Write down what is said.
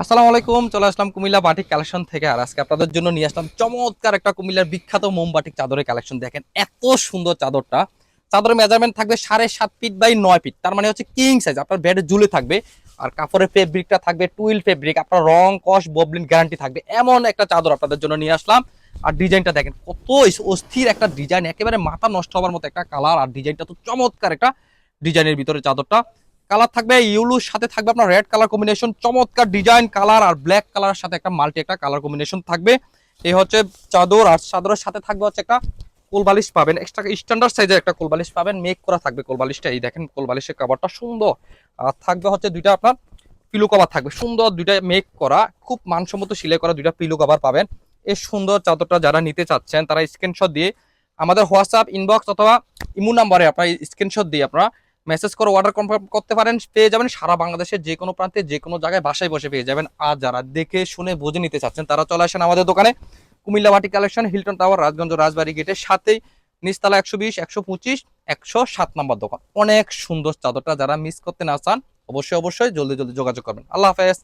আসসালামু আলাইকুম, চলে আসলাম কুমিল্লা বাটিক কালেকশন থেকে। আর আজকে আপনাদের জন্য নিয়ে আসলাম চমৎকার একটা কুমিল্লার বিখ্যাত মোমবাটিক চাদরের কালেকশন। দেখেন, এত সুন্দর চাদরটা। চাদরের মেজারমেন্ট থাকবে সাড়ে সাত ফিট বাই নয় ফিট তার মানে হচ্ছে কিং সাইজ আপনার বেডে ঝুলে থাকবে। আর কাপড়ের ফেব্রিকটা থাকবে টুইল ফেব্রিক আপনার রং কস ববলিন গ্যারান্টি থাকবে। এমন একটা চাদর আপনাদের জন্য নিয়ে আসলাম। আর ডিজাইনটা দেখেন, কত অস্থির একটা ডিজাইন। একেবারে মাথা নষ্ট হওয়ার মতো একটা কালার আর ডিজাইনটা তো চমৎকার একটা ডিজাইনের ভিতরে চাদরটা। কালার থাকবে, ইউলুর সাথে থাকবে আপনার রেড কালার কম্বিনেশন চমৎকার ডিজাইন কালার আর ব্ল্যাক কালারের সাথে একটা মাল্টি একটা কালার কম্বিনেশন থাকবে। এই হচ্ছে চাদর আর চাদরের সাথে থাকবে হচ্ছে একটা কোলবালিশ পাবেন। এক্সট্রা স্ট্যান্ডার্ড সাইজের একটা কোলবালিশ পাবেন। মেক করা থাকবে কোলবালিশটা এই দেখেন কোলবালিশের কাভারটা সুন্দর। আর থাকবে হচ্ছে দুইটা আপনার পিলো কভার থাকবে। সুন্দর দুইটা মেক করা, খুব মানসম্মত সিলাই করা দুইটা পিলো কভার পাবেন। এই সুন্দর চাদরটা যারা নিতে চাচ্ছেন, তারা স্ক্রিনশট দিয়ে আমাদের হোয়াটসঅ্যাপ ইনবক্স অথবা ইমো নাম্বারে আপনার স্ক্রিনশট দিয়ে আপনারা মেসেজ করে অর্ডার কনফার্ম করতে পারেন, পেয়ে যাবেন সারা বাংলাদেশের যে কোনো প্রান্তে যে কোনো জায়গায় বাসায় বসে পেয়ে যাবেন। আর যারা দেখে শুনে বুঝে নিতে চাচ্ছেন, তারা চলে আসেন আমাদের দোকানে, কুমিল্লা মাটি collection Hilton tower Rajganj Rajbari গেটের সাথেই। নিচতলা একশো বিশ, একশো পঁচিশ, একশো সাত নম্বর দোকান। অনেক সুন্দর চাদরটা, যারা মিস করতে না চান, অবশ্যই অবশ্যই জলদি জলদি যোগাযোগ করবেন। আল্লাহ হাফেজ।